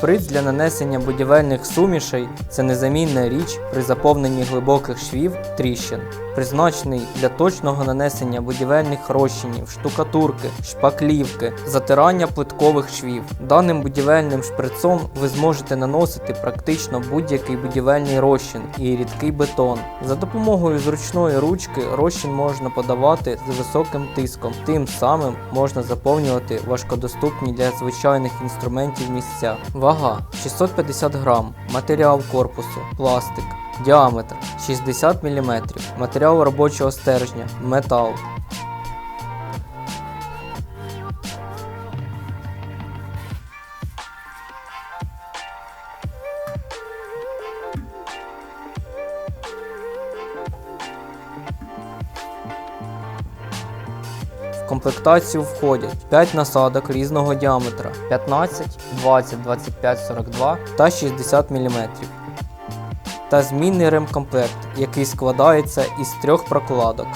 Шприц для нанесення будівельних сумішей це незамінна річ при заповненні глибоких швів тріщин, призначений для точного нанесення будівельних розчинів, штукатурки, шпаклівки, затирання плиткових швів. Даним будівельним шприцом ви зможете наносити практично будь-який будівельний розчин і рідкий бетон. За допомогою зручної ручки розчин можна подавати з високим тиском, тим самим можна заповнювати важкодоступні для звичайних інструментів місця. Вага 650 грам, матеріал корпусу, пластик, діаметр 60 мм, матеріал робочого стержня, метал. Комплектацію входять 5 насадок різного діаметра 15, 20, 25, 42 та 60 мм. Та змінний ремкомплект, який складається із трьох прокладок